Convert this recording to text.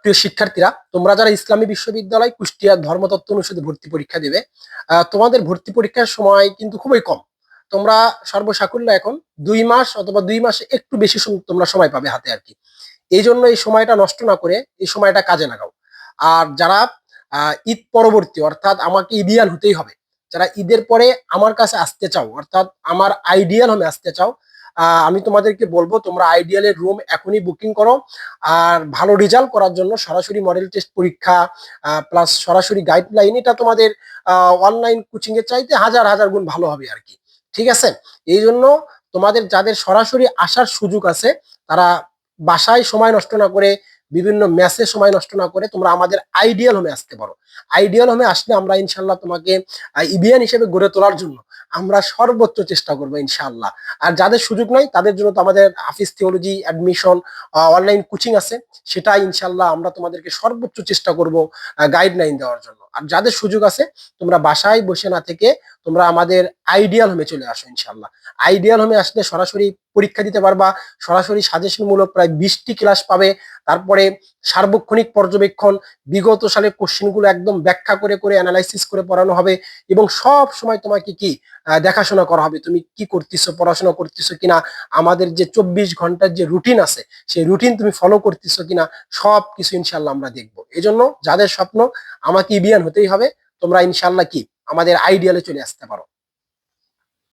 প্রিয় শিক্ষার্থীরা, তোমরা যারা ইসলামী বিশ্ববিদ্যালয় কুষ্টিয়া ধর্মতত্ত্ব অনুষদে ভর্তি পরীক্ষা দেবে তোমাদের ভর্তি পরীক্ষার সময় কিন্তু খুবই কম। তোমরা সর্বসাকুল্য এখন দুই মাস অথবা দুই মাসে একটু বেশি তোমরা সময় পাবে হাতে আর কি। এই জন্য এই সময়টা নষ্ট না করে এই সময়টা কাজে লাগাও। আর যারা ঈদ পরবর্তী, অর্থাৎ আমাকে ইডিয়াল হতেই হবে, যারা ঈদের পরে আমার কাছে আসতে চাও, অর্থাৎ আমার আইডিয়াল হোমে আসতে চাও আমি তোমাদেরকে বলব, তোমরা আইডিয়ালের রুম এখনই বুকিং করো। আর ভালো রেজাল্ট করার জন্য সরাসরি মডেল টেস্ট পরীক্ষা প্লাস সরাসরি গাইডলাইন এটা তোমাদের অনলাইন কোচিং এর চাইতে হাজার হাজার গুণ ভালো হবে আর কি। ঠিক আছে? এই জন্য তোমাদের যাদের সরাসরি আসার সুযোগ আছে, তারা বাসায় সময় নষ্ট না করে বিভিন্ন ম্যাচে সময় নষ্ট না করে তোমরা আমাদের আইডিয়াল হোমে আসতে পারো। আইডিয়াল হোমে আসলে আমরা ইনশাল্লাহ তোমাকে ইবিয়ান হিসেবে গড়ে তোলার জন্য আমরা সর্বোচ্চ চেষ্টা করব ইনশাআল্লাহ। আর যাদের সুযোগ নাই, তাদের জন্য তো আমাদের হাফিজ থিওলজি অ্যাডমিশন অনলাইন কোচিং আছে, সেটা ইনশাল্লাহ আমরা তোমাদেরকে সর্বোচ্চ চেষ্টা করব গাইডলাইন দেওয়ার জন্য। আর যাদের সুযোগ আছে, তোমরা বাসায় বসে না থেকে তোমরা আমাদের আইডিয়াল হোমে চলে আসো ইনশাল্লাহ আইডিয়াল হোমে আসলে সরাসরি পরীক্ষা দিতে পারবা, সরাসরি সাজেশন মূলক প্রায় বিশটি ক্লাস পাবে। তারপরে সার্বক্ষণিক পর্যবেক্ষণ, বিগত সালের কোশ্চেনগুলো একদম ব্যাখ্যা করে করে অ্যানালাইসিস করে পড়ানো হবে এবং সব সময় তোমাকে কি দেখাশোনা করা হবে, তুমি কি করতেছো, পড়াশোনা করতেছো কিনা, আমাদের যে চব্বিশ ঘণ্টার যে রুটিন আছে, সেই রুটিন তুমি ফলো করতেছো কিনা সব কিছু ইনশাল্লাহ আমরা দেখব। এই জন্য যাদের স্বপ্ন, আমাকে ইবিয়ান হতেই হবে। তোমরা ইনশাল্লাহ কি আমাদের আইডিয়ালে চলে আসতে পারো।